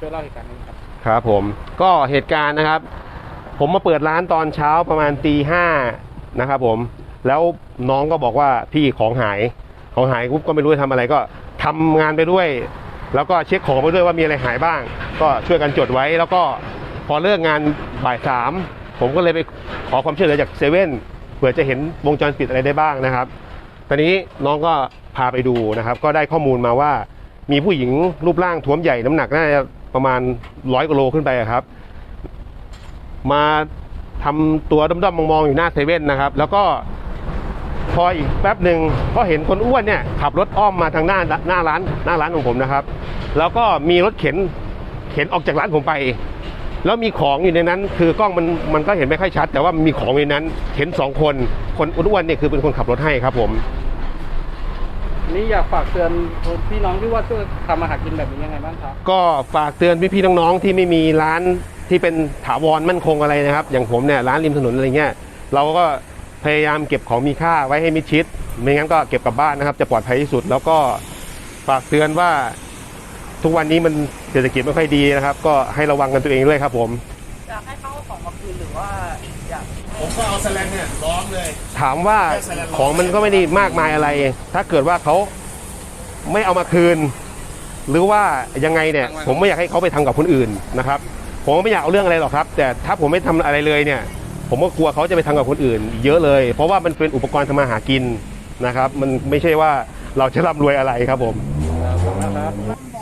ช่วยเล่าเหตุการณ์นี้ครับครับผมก็เหตุการณ์นะครับ ผมมาเปิดร้านตอนเช้าประมาณตีห้านะครับผมแล้วน้องก็บอกว่าพี่ของหายของหายปุ๊บก็ไม่รู้จะทำอะไรก็ทำงานไปด้วย แล้วก็เช็คของไปด้วยว่ามีอะไรหายบ้าง ก็ช่วยกันจดไว้ แล้วก็พอเลิกงานบ่ายสามผมก็เลยไปขอความช่วยเหลือจากเซเว่นเผื่อจะเห็นวงจรปิดอะไรได้บ้างนะครับ ตอนนี้น้องก็พาไปดูนะครับ ก็ได้ข้อมูลมาว่ามีผู้หญิงรูปร่างท้วมใหญ่น้ำหนักน่าจะ ประมาณร้อยกว่าโลขึ้นไปครับ มาทำตัวด้อมๆมองๆอยู่หน้าเซเว่นนะครับ แล้วก็พออีกแป๊บหนึ่งก็เห็นคนอ้วนเนี่ยขับรถอ้อมมาทางหน้าหน้าร้านหน้าร้านของผมนะครับ แล้วก็มีรถเข็นเข็นออกจากร้านผมไป แล้วมีของอยู่ในนั้น คือกล้องมันมันก็เห็นไม่ค่อยชัด แต่ว่ามีของในนั้นเห็นสองคนคนอ้วนเนี่ยคือเป็นคนขับรถให้ครับผม นี่อยากฝากเตือนพี่น้องที่ว่าช่วยทำอาหารกินแบบนี้ยังไงบ้างครับ ก็ฝากเตือนพี่ๆน้องๆที่ไม่มีร้านที่เป็นถาวรมั่นคงอะไรนะครับ อย่างผมเนี่ยร้านริมถนนอะไรเงี้ยเราก็พยายามเก็บของมีค่าไว้ให้มิดชิด ไม่งั้นก็เก็บกลับบ้านนะครับ จะปลอดภัยที่สุด แล้วก็ฝากเตือนว่าทุกวันนี้มันเศรษฐกิจไม่ค่อยดีนะครับ ก็ให้ระวังกันตัวเองด้วยครับผม อยากให้เขาเอาของมาคืนหรือว่าอยากผมก็เอาแสลงเนี่ยล้อมเลย ถามว่าของมันก็ไม่ได้มากมายอะไร ถ้าเกิดว่าเขาไม่เอามาคืน หรือว่ายังไงเนี่ย ผมไม่อยากให้เขาไปทำกับคนอื่นนะครับ ผมไม่อยากเอาเรื่องอะไรหรอกครับ แต่ถ้าผมไม่ทำอะไรเลยเนี่ย ผมก็กลัวเขาจะไปทำกับคนอื่น เยอะเลย เพราะว่ามันเป็นอุปกรณ์ทำมาหากินนะครับ มันไม่ใช่ว่าเราจะร่ำรวยอะไรครับผมขอบคุณนะครับ